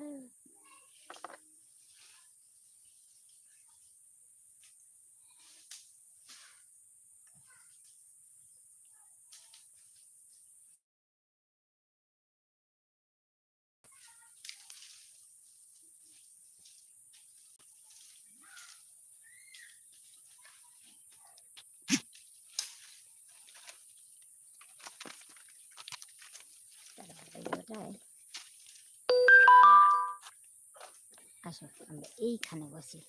đây আসো আমরা এইখানে বসি।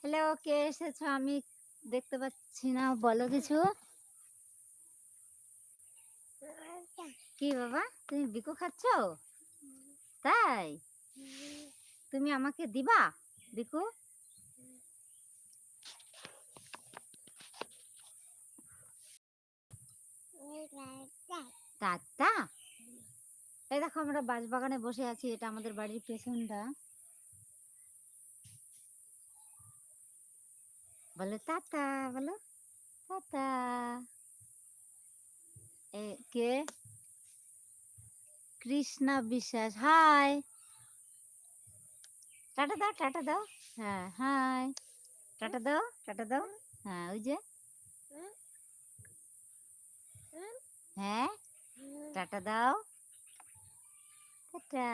হ্যালো কে এসেছ? আমি দেখতে পাচ্ছি না বলো কিছু। কি বাবা তুমি বিকু খাচ্ছ? তাই? তুমি আমাকে দিবা? এই দেখো আমরা বাগানে বসে আছি, এটা আমাদের বাড়ির পেছনটা। বলো টাটা বলো টাটা। কে? কৃষ্ণা বিশ্বাস, হাই। টাটা দাও টাটা দাও। হ্যাঁ হাই। টাটা দাও টাটা দাও। হ্যাঁ ওই যে। হ্যাঁ টাটা দাও। টাটা।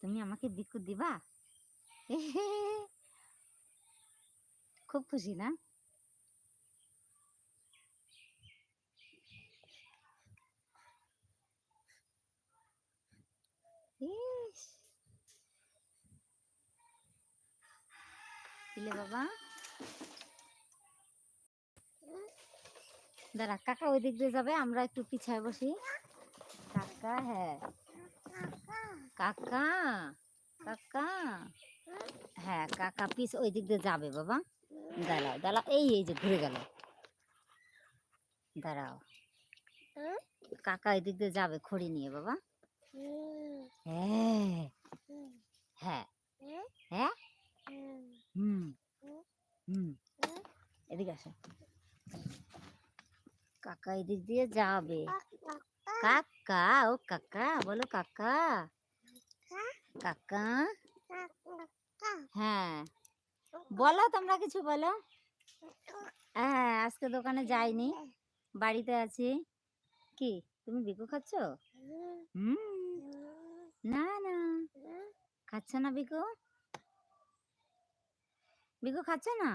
তুমি আমাকে বিকু দিবা? খুব খুশি না ইস দিলে বাবা। দাঁড়া, কাকা ওই দিক দিয়ে যাবে, আমরা একটু পিছায় বসি। কাকা হ্যাঁ। কাকা কাকা। হ্যাঁ কাকা পিস ওই দিক দিয়ে যাবে বাবা। দাঁড়াও দাঁড়াও, এই এই যে ঘুরে গেল। দাঁড়াও। কাকা ওই দিক দিয়ে যাবে খড়ি নিয়ে বাবা। হ্যাঁ। হ্যাঁ। হ্যাঁ? হুম হুম। এদিকে আসো। কাকা এদিক দিয়ে যাবে। কাকা ও কাকা বলো কাকা। কাকা? হ্যাঁ। বলো তোমরা কিছু বলো। হ্যাঁ আজকে দোকানে যাইনি। বাড়িতে আছি। কি তুমি বিকু খাচ্ছ? হুম। না না। খাচ্ছ না বিকু? বিকু খাচ্ছে না?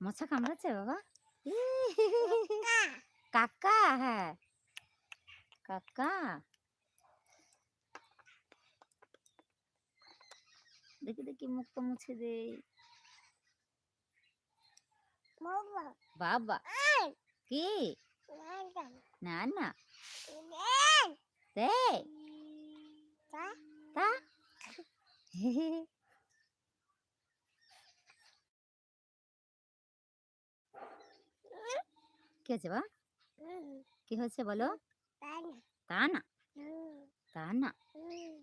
মশা কামড়াচ্ছে বাবা। কাকা। হ্যাঁ। কাকা। দেখি দেখি মুখটা মুছে দেই। বাবা। কি? না না দে তা? কি হয়েছে বা কি হয়েছে বলো? তা না। তা না?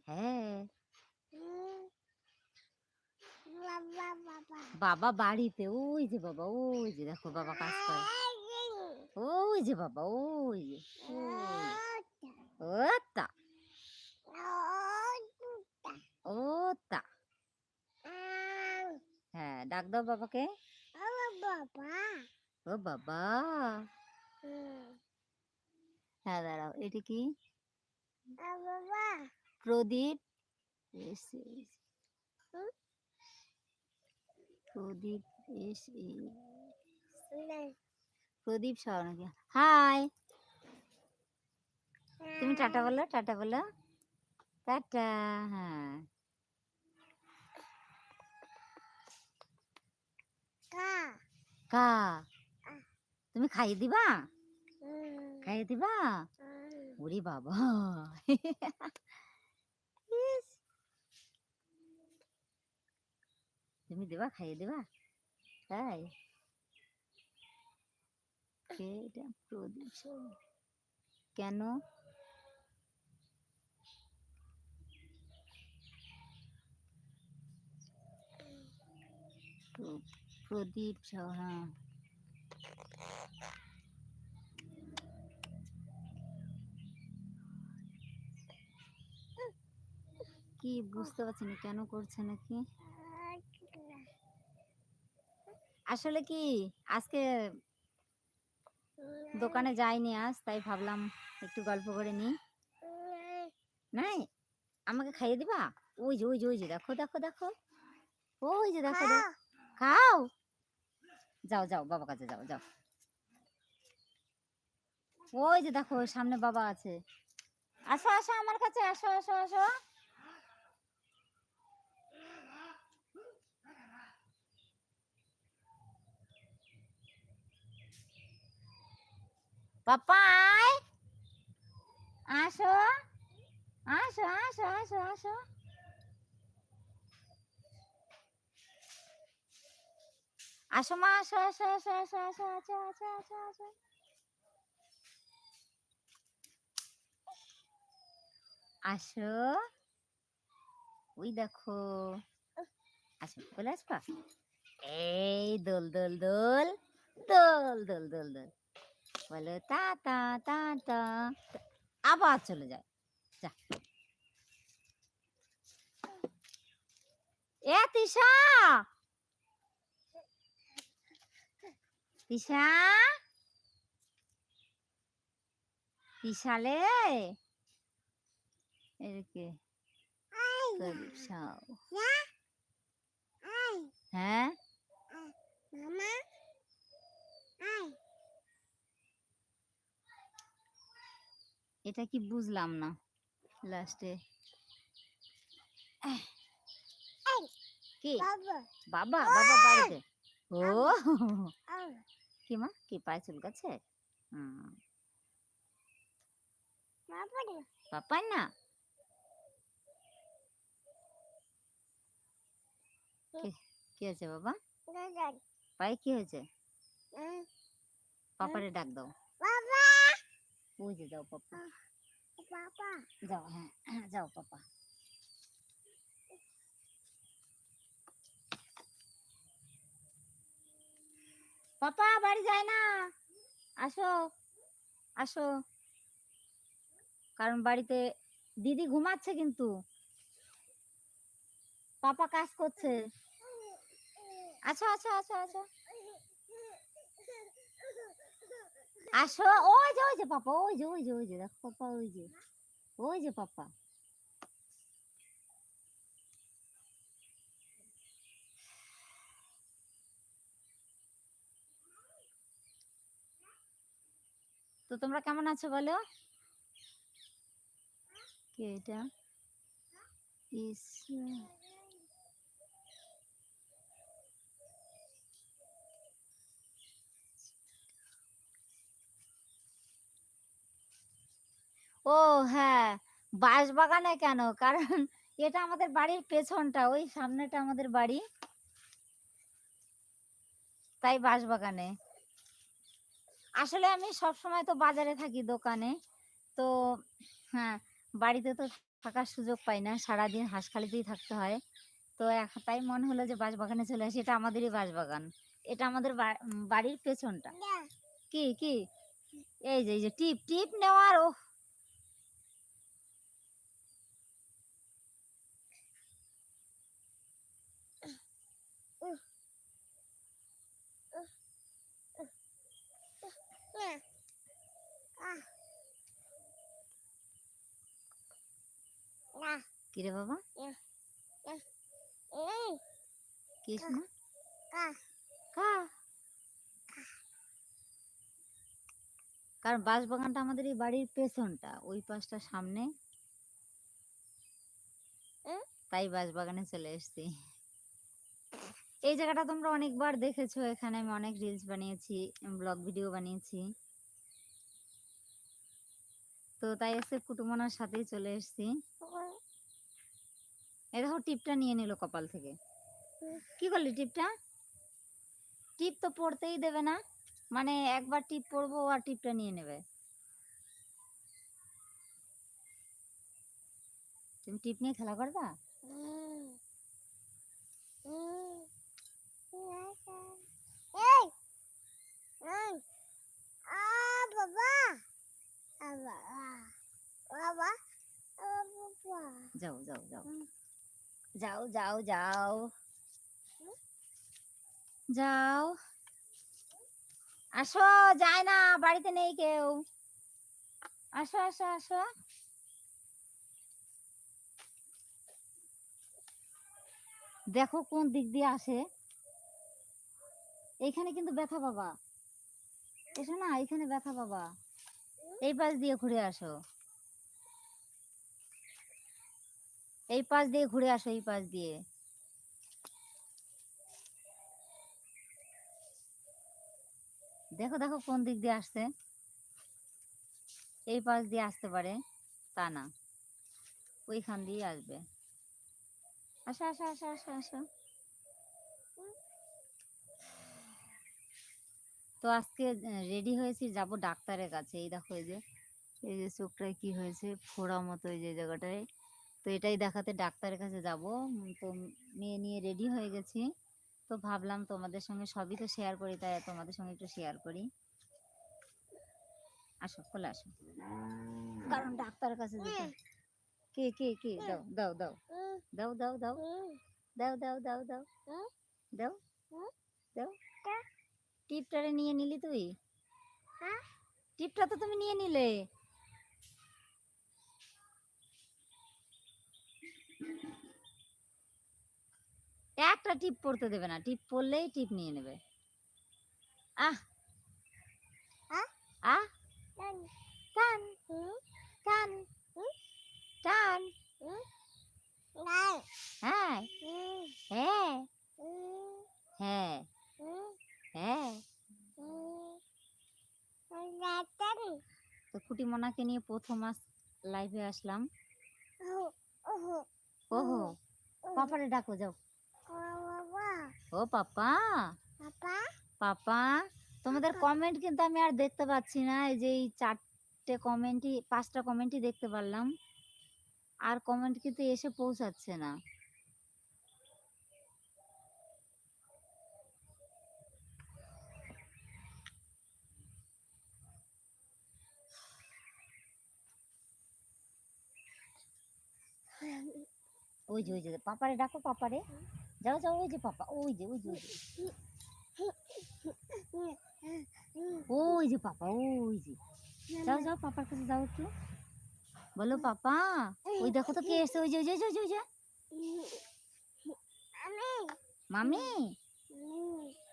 হ্যাঁ। বাবা বাড়িতে ওই যে বাবা ওই যে দেখো বাবা কাজ করে। ওই যে বাবা ওই যে ও তা ও তা হ্যাঁ ডাক দাও বাবাকে। ও বাবা। হ্যাঁ দাঁড়াও এটি কি? প্রদীপ এসে প্রদীপ এসে প্রদীপ সাউ নাকি? হাই। তুমি টাটা বলো টাটা বলো। টাটা হ্যাঁ। কা। তুমি খাইয়ে দিবা? খাইয়ে দিবা? ওরে বাবা। তুমি দেবা খাইয়ে দেবা? তাই? প্রদীপ। কেন? প্রদীপ হ্যাঁ। কি বুঝতে পারছি না কেন করছে নাকি? আসলে কি আজকে দোকানে যাইনি আজ তাই ভাবলাম একটু গল্প করে নি নাই আমাকে খাইয়ে দিবা? ওই যে ওই যে ওই যে দেখো দেখো দেখো। ওই যে দেখো দেখো। খাও। যাও যাও বাবা কাছে যাও যাও। ওই যে দেখো সামনে বাবা আছে আসো আসো আমার কাছে আসো আসো আসো পাপাই আসো আসো আসো আসো আসো আসো মা আসো আসো আসো আসো আসো আসো আসো আসো আসো আসো। ওই দেখো। আসো, বলে আসবা? এই দোল দোল দোল দোল দোল দোল দোল। বলো, তা তা তা তা। আবার চলে যায় যা। এ, তিশা! তিশা? তিশালে প্রদীপ সাউ হ্যাঁ? এটা কি বুঝলাম না লাস্টে কি? বাবা। বাবা বাড়িতে। ও। কি মা? কি পায়ে চুলকাচ্ছে পাপাই না? কি হয়েছে বাবা? পায়ে কি হয়েছে? পাপারে ডাক দাও। ওই যে যাও পাপা। যাও হ্যাঁ হ্যাঁ যাও পাপা। পাপা বাড়ি যায় না। আসো আসো। কারণ বাড়িতে দিদি ঘুমাচ্ছে কিন্তু। পাপা কাজ করছে। আচ্ছা আচ্ছা আচ্ছা আচ্ছা আসো, ওই যে ওই যে পাপা, ওই যে ওই যে ওই যে, দেখো পাপা, ওই যে ওই যে পাপা। তো তোমরা কেমন আছো বলো? কে এটা? ইস ও হ্যাঁ বাঁশবাগানে কেন? কারণ এটা আমাদের বাড়ির পেছনটা ওই সামনেটা আমাদের বাড়ি। তাই বাঁশবাগানে। আসলে আমি সব সময় তো বাজারে থাকি দোকানে তো হ্যাঁ বাড়িতে তো থাকার সুযোগ পাই না সারাদিন হাঁসখালিতেই থাকতে হয়। তো এখ- তাই মনে হলো যে বাঁশবাগানে চলে আসি এটা আমাদেরই বাঁশবাগান। এটা আমাদের বাড়ির পেছনটা। কি কি? এই যে এই যে টিপ টিপ নেওয়ার ও কি রে বাবা? কি শোনা কা। কারণ বাঁশবাগানটা আমাদের এই বাড়ির পেছনটা ওই পাশটা সামনে। তাই বাঁশবাগানে চলে এসেছি। এই জায়গাটা তোমরা অনেকবার দেখেছ এখানে আমি অনেক রিলস বানিয়েছি ব্লগ ভিডিও বানিয়েছি। তো তাই এসে কুটুমনার সাথেই চলে এসেছি। এই দেখো টিপটা নিয়ে নিল কপাল থেকে। কি করলি টিপটা? টিপ তো পড়তেই দেবে না। মানে একবার টিপ পরবো ও আর টিপটা নিয়ে নেবে। তুমি টিপ নিয়ে খেলা করবা? যাও যাও যাও। যাও যাও যাও। যাও। আসো, যায় না, বাড়িতে নেই কেউ। আসো আসো আসো। দেখো কোন দিক দিয়ে আসে। এইখানে কিন্তু ব্যথা পাবা। এসো না এখানে ব্যথা পাবা। এই পাশ দিয়ে ঘুরে আসো। এই পাশ দিয়ে ঘুরে আসো, এই পাশ দিয়ে। দেখো দেখো কোন দিক দিয়ে আসছে। এই পাশ দিয়ে আসতে পারে তা না, ওইখান দিয়ে আসবে। আসো আসো আসো আসো আসো। তো আজকে রেডি হয়েছি, যাব ডাক্তারের কাছে। এই দেখো, এই যে এই যে চোখটায় কি হয়েছে ফোড়া মতো এই যে জায়গাটায়। এটাই দেখাতে ডাক্তারের কাছে যাব। তো মেয়ে নিয়ে রেডি হয়ে গেছি। তো ভাবলাম তোমাদের সঙ্গে সবই তো শেয়ার করি তাই তোমাদের সঙ্গে একটু শেয়ার করি। আসো চলে আসো। কারণ ডাক্তারের কাছে যেতে কে কে কে? দাও দাও দাও। দাও দাও দাও। দাও দাও দাও দাও। দাও দাও। টিপটারে নিয়ে নিলি তুই? টিপটা তো তুমি নিয়ে নিলে। একটা টিপ পড়তে দেবে না। টিপ পড়লেই টিপ নিয়ে নেবে। আহ। আহ। টান টান টান হ্যাঁ। হ্যাঁ। হ্যাঁ। হ্যাঁ। তো খুঁটি মোনাকে নিয়ে প্রথম আস লাইভে আসলাম। ওহো পাপারে ডাকো যাও। ও পাপা। পাপা? তোমাদের কমেন্ট কিন্তু আমি আর দেখতে পাচ্ছি না। এই যে এই চারটে কমেন্টই পাঁচটা কমেন্টই দেখতে পারলাম। আর কমেন্ট কিন্তু এসে পৌঁছাচ্ছে না। ওই যে ওই যে পাপারে ডাকো পাপারে। যাও যাও ওই যে পাপা ওই যে ওই যে ওই যে। পাপা ওই যে। যাও যাও পাপার কাছে যাও একটু। বলো পাপা ওই দেখো তো কে এসছে ওই যে ওই যে ওই যে, ওই যে। মামি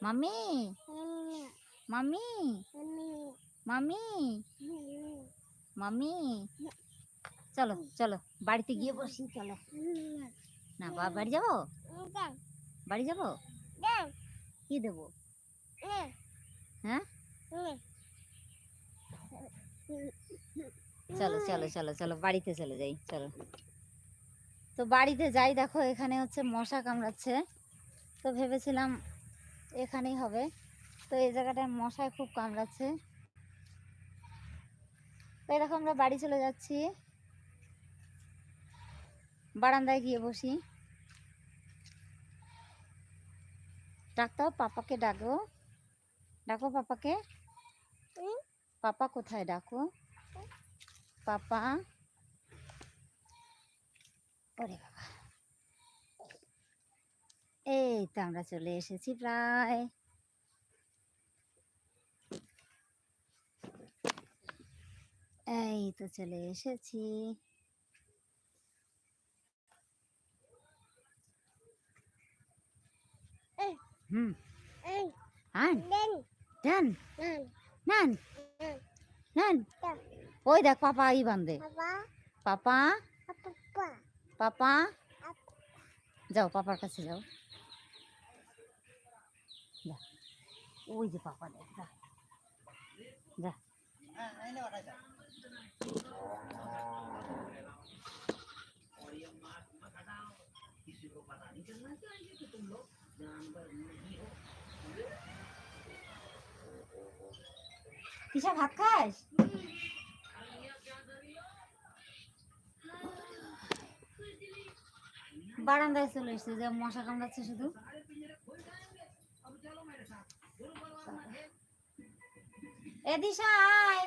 মামি মামি মামি মামি। চলো চলো, বাড়িতে গিয়ে বসি, চলো। না বাড়ি যাব? বাড়ি যাব? কি দেবো? হ্যাঁ? চলো চলো চলো চলো, বাড়িতে চলে যাই, চলো। তো বাড়িতে যাই, দেখো, এখানে হচ্ছে মশা কামড়াচ্ছে। তো ভেবেছিলাম এখানেই হবে। তো এই জায়গাটায় মশায় খুব কামড়াচ্ছে। তো দেখো আমরা বাড়ি চলে যাচ্ছি। বারান্দায় গিয়ে বসি। ডাক্তার পাপাকে ডাকো। ডাকো পাপাকে। পাপা কোথায়? ডাকো। পাপা। ওরে বাবা। এই তো আমরা চলে এসেছি প্রায়। এই তো চলে এসেছি। হুম। আন ডান নান নান ওই দেখ পাপা এই বান্ধে পাপা পাপা যাও পাপার কাছে যাও যা ওই যে পাপা দেখ যা যা কিসা ভাত খাস? বারান্দায় চলে এসছে, যে মশা কামড়াচ্ছে শুধু। এ দিশা, আয়।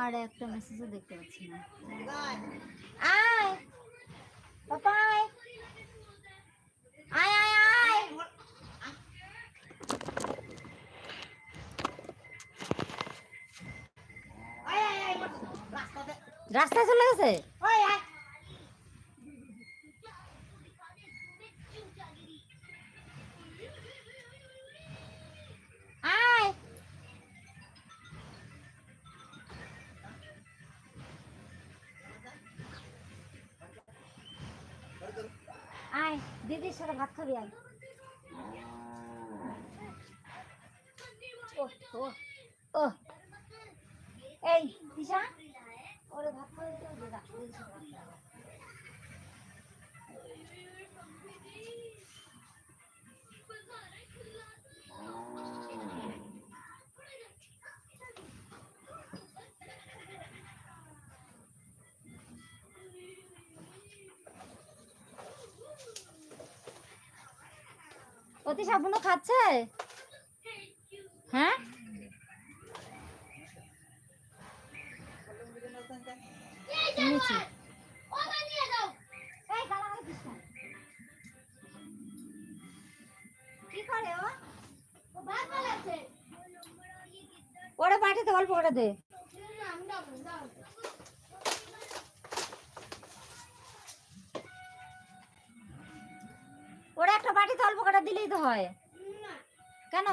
আর একটা মেসেজও দেখতে পাচ্ছি না। আয়। পাপা আয় আয় আয় রাস্তায় চলে গেছে? আয় আয় দিদির সাথে ভাত খাবি আয়। ও এই দিশা ওরে ভাত তো দিদা অতি সাবুনও খাচ্ছে? হ্যাঁ? ওরা পাঠাতে অল্প করে দে। ওরা একটা বাটিতে অল্প করে দিলেই তো হয়। কেন?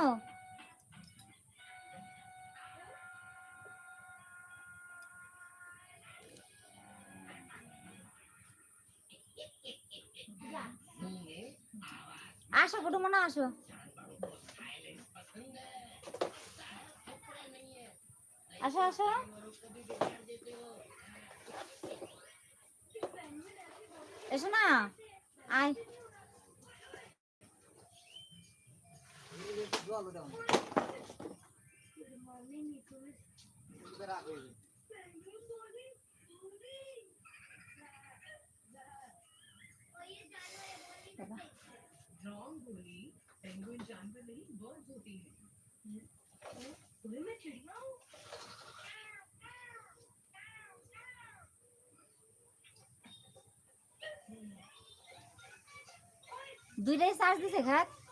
আসো কুটু মনে আসো। আসো আসো। এসো না। আয়। জল ওটা रंगोली पेंगुइन जानवर नहीं बर्ड होती है तुम्हें मैं चिड़िया हूँ দুইটাই চার্জ দিছে ঘাট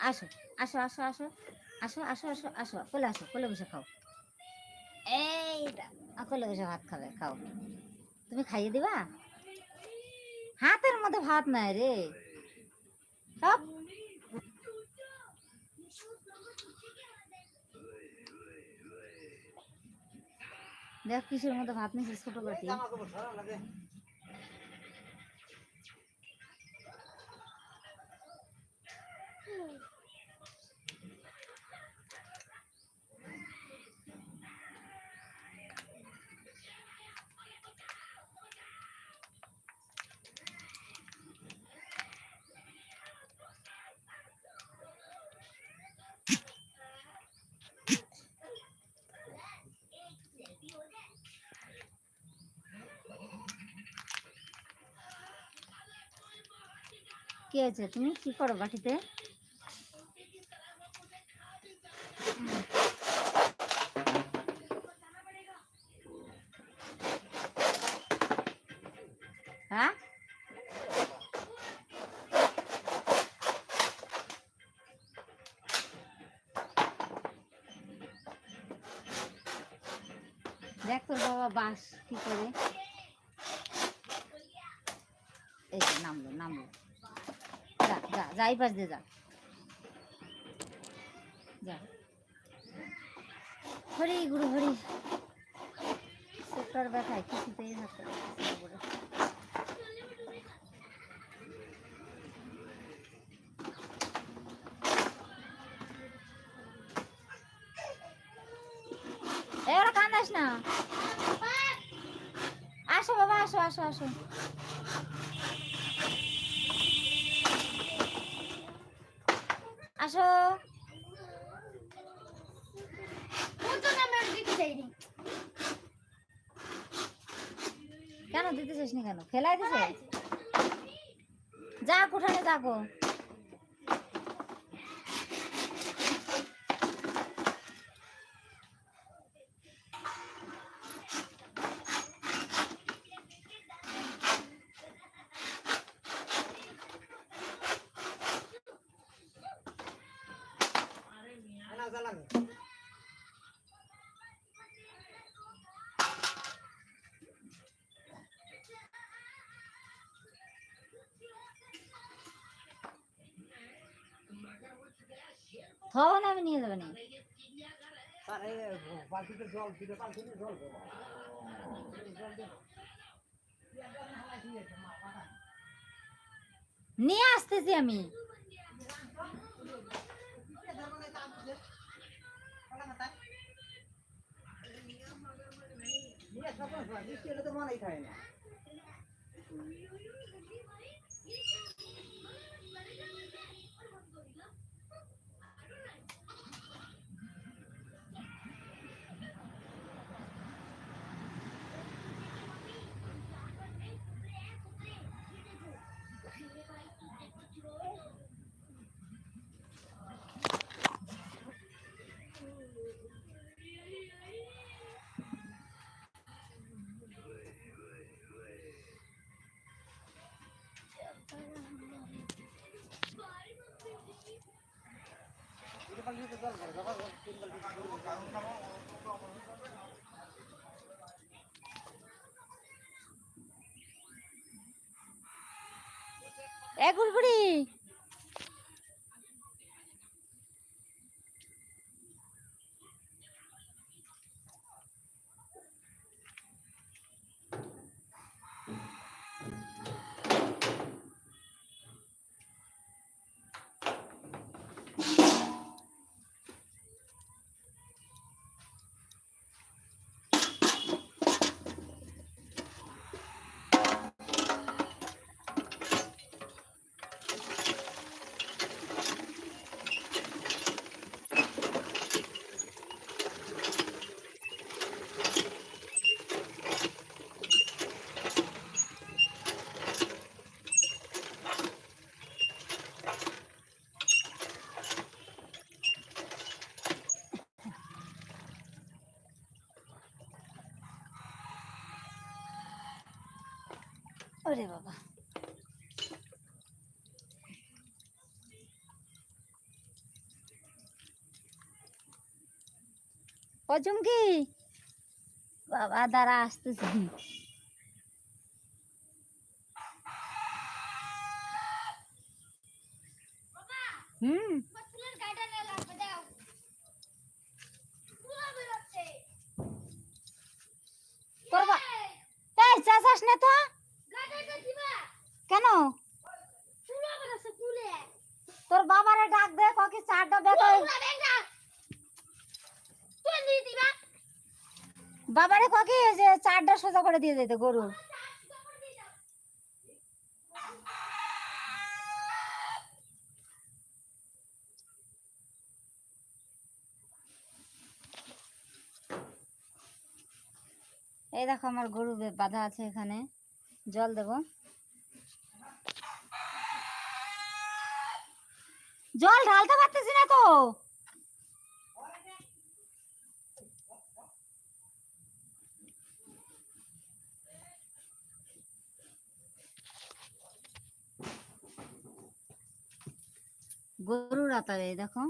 আসো আসো আসো আসো আসো আসো আসো আসো কোলে আসো কোলে বসে খাও। এইটা আ, কোলে বসে ভাত খাবে খাও। তুমি খাইয়ে দিবা? হাতের মধ্যে ভাত নাই রে। সব। দেখ কিসের মধ্যে ভাত নিয়েছিস ছোট বাটি? কি হয়েছে তুমি কি করো বাটিতে? এই পাশ দিয়ে যা। যা। হরি গুরু, হরি। সেক্টর ব্যথায় কিছুতেই থাকতে ওরা কান্দাস না। আসো বাবা, আসো আসো আসো। আসো। কেন দিতে চাস না কেন? ফেলাই দিছে? যা কোঠানে যাকো থব না আমি নিয়ে যাবে না। বালতিতে জল দিতে বালতিতে জল নিয়ে আসতেছি আমি। মনেই থাকে না এ গুড়গুড়ি ওরে বাবা। ও চুমকি বাবা দাঁড়া আসতেছি। হুম তোর বা- এই চাচাস না তো কেন তোর বাবারে ডাক দে ককি চারটা বেটা বাবারে ককি ওই যে চারটা সোজা দিয়ে যেতে গরু এই দেখো আমার গরু বাঁধা আছে এখানে। জল দেবো। জল ঢালতে পারতেছি না তো। গরুর আতারে দেখো।